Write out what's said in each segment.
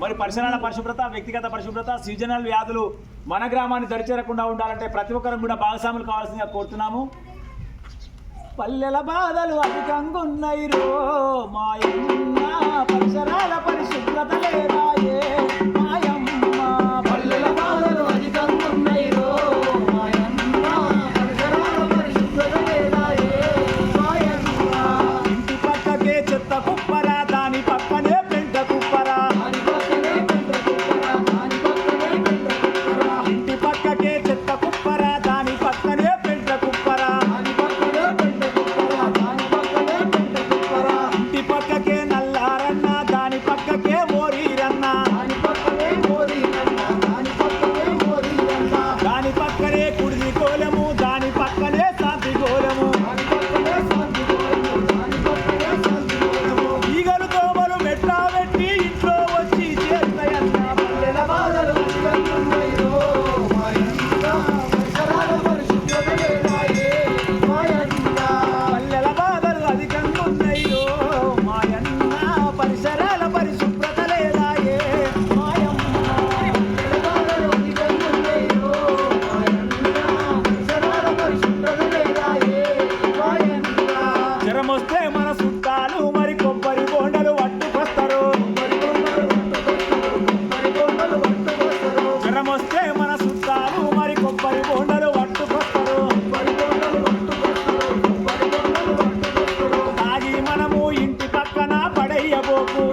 మరి పరిసరాల పరిశుభ్రత వ్యక్తిగత పరిశుభ్రత సీజనల్ వ్యాధులు మన గ్రామాన్ని దరిచేరకుండా ఉండాలంటే ప్రతి ఒక్కరం కూడా భాగస్వాములు కావాల్సిందిగా కోరుతున్నాము. పల్లెల బాధలు అధికంగా ఉన్నాయి రో మా పరిసరాల పరిశుభ్రత లేదు. যাব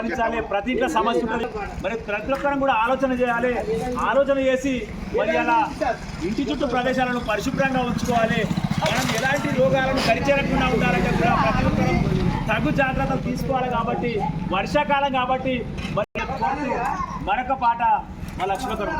గమనించాలి. ప్రతి ఇంట్లో సమస్య ఉంటుంది. మరి ప్రతి ఒక్కరం కూడా ఆలోచన చేయాలి. ఆలోచన చేసి మరి అలా ఇంటి చుట్టూ ప్రదేశాలను పరిశుభ్రంగా ఉంచుకోవాలి. మనం ఎలాంటి రోగాలను పరిచేరకుండా ఉండాలంటే కూడా ప్రతి ఒక్కరం తగు జాగ్రత్తలు తీసుకోవాలి కాబట్టి వర్షాకాలం కాబట్టి మరి మరొక పాట మా లక్ష్మీకరం